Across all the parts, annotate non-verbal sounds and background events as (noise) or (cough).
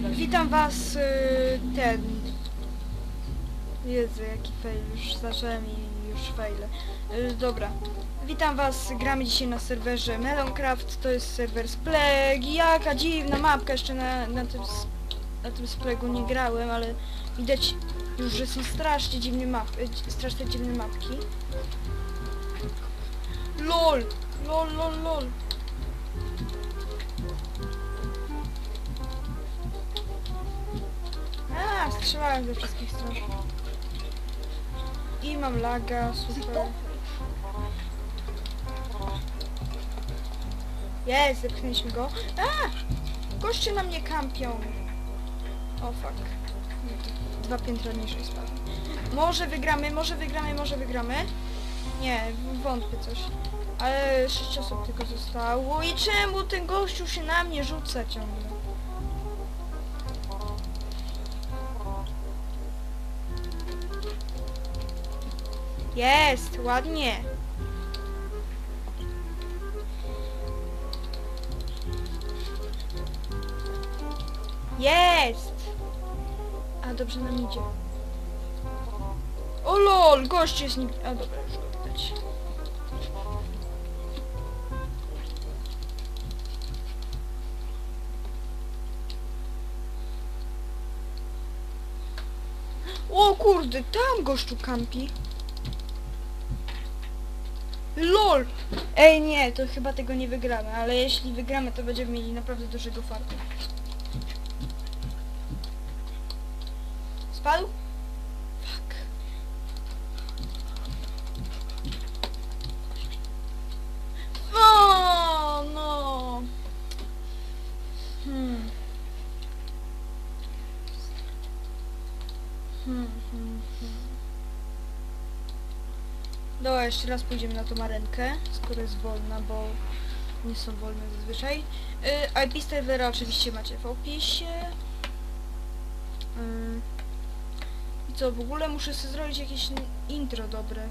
Witam was, y, ten... Jezu, jaki fail, już zacząłem i już fail. Y, dobra. Witam was, gramy dzisiaj na serwerze Meloncraft, to jest serwer Spleg. Jaka dziwna mapka, jeszcze na, na tym na tym Splegu nie grałem, ale widać już, że są strasznie dziwne mapy, strasznie dziwne mapki. LOL! LOL, lol, lol. Strzelałem ze wszystkich stron. I mam laga, super. Jest, zepchnęliśmy go. A! Goście na mnie kampią. O fuck. Dwa piętra niżej spadłem. Może wygramy, może wygramy, może wygramy. Nie, wątpię coś. Ale sześć osób tylko zostało. I czemu ten gościu się na mnie rzuca ciągle? Jest, ładnie. Jest! A dobrze nam idzie. O lol, gość jest nim... A dobra, już go widać. O kurde, tam gościu kampi. LOL! Ej nie, to chyba tego nie wygramy, ale jeśli wygramy, to będziemy mieli naprawdę dużego farta. Spadł? Fuck. O, no. Hmm. Hmm, hmm, hmm. Dobra, jeszcze raz pójdziemy na tą arenkę, skoro jest wolna, bo nie są wolne zazwyczaj. Yy, IP serwera oczywiście macie w opisie. Yy. I co, w ogóle muszę sobie zrobić jakieś intro dobre.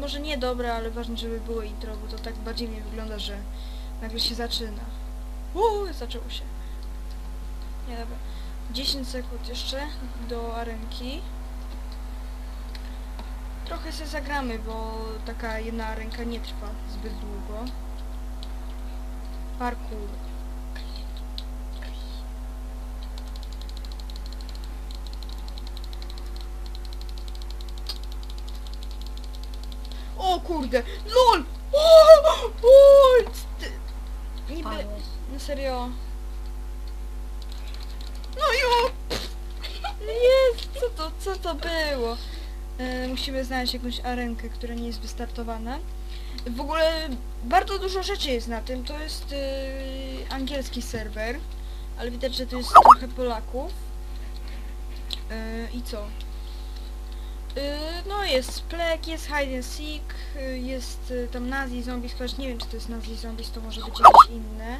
Może nie dobre, ale ważne, żeby było intro, bo to tak bardziej mi wygląda, że nagle się zaczyna. Uuu, zaczęło się. Nie, dobra. 10 sekund jeszcze do arenki. Trochę się zagramy, bo taka jedna ręka nie trwa zbyt długo. Parkour. O kurde! LOL! O! O! Niby... No serio. No jo! (laughs) Jest! Co to, co to było? E, musimy znaleźć jakąś arenkę, która nie jest wystartowana. W ogóle bardzo dużo rzeczy jest na tym. To jest e, angielski serwer, ale widać, że tu jest trochę Polaków. E, I co? No jest Plek, jest Hide and Seek, jest tam Nazi Zombies, chociaż nie wiem czy to jest Nazi Zombies, to może być jakieś inne.